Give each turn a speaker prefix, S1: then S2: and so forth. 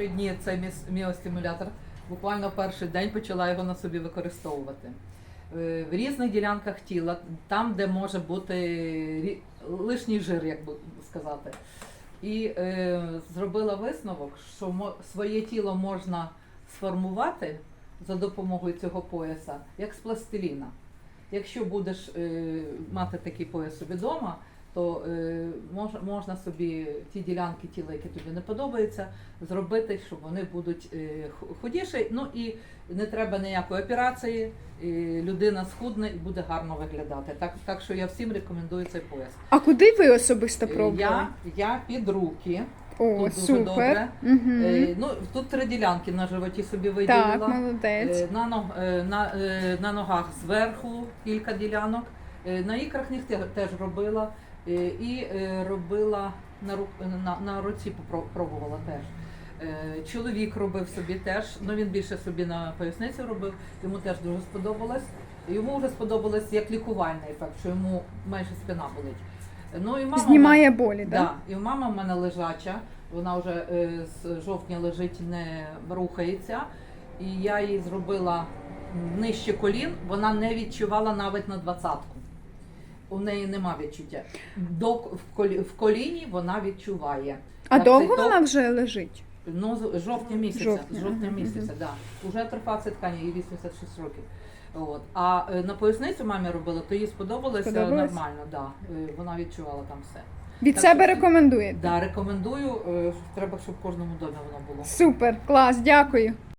S1: Три дні цей міостимулятор. Буквально перший день почала його на собі використовувати. Е, В різних ділянках тіла, там, де може бути лишній жир, як сказати. І е, зробила висновок, що своє тіло можна сформувати за допомогою цього пояса, як з пластиліна. Якщо будеш е, мати такий пояс собі вдома, то е, мож, можна собі ті ділянки тіла, які тобі не подобаються, зробити, щоб вони будуть е, худіші. Ну і не треба ніякої операції. І людина схудне і буде гарно виглядати. Так, так що я всім рекомендую цей пояс.
S2: А куди ви особисто
S1: Е,
S2: пробували?
S1: Я, я під руки.
S2: О,
S1: тут дуже
S2: супер.
S1: добре.
S2: Угу.
S1: Е, ну, тут три ділянки на животі собі
S2: Так, молодець.
S1: Е, На, ног- е, на, е, на ногах зверху кілька ділянок. Е, На ікрах те- теж робила. Е, І е, робила на, рук, на, на руці пробувала теж. Чоловік робив собі теж, ну він більше собі на поясниці робив, йому теж дуже сподобалось. Йому вже сподобалось як лікувальний ефект, що йому менше спина болить. Ну, і мама,
S2: Знімає болі,
S1: Да.
S2: так?
S1: І мама в мене лежача, вона вже з жовтня лежить, не рухається. І я їй зробила нижче колін, вона не відчувала навіть на двадцятку. У неї нема відчуття. До, в, колі, в коліні вона відчуває.
S2: А
S1: Так,
S2: довго вона вже лежить?
S1: Ну, з жовтня місяця.
S2: Жовтня,
S1: З жовтня
S2: ага,
S1: місяця, да. Уже атрофація ткані, їй 86 років. От. А е, на поясницю мамі робила, то їй сподобалося
S2: Сподобалось?
S1: нормально, да. Е, Вона відчувала там все.
S2: Від
S1: Так,
S2: себе
S1: що-
S2: рекомендуєте?
S1: Да, рекомендую. е, Треба, щоб в кожному домі воно було.
S2: Супер, клас, дякую.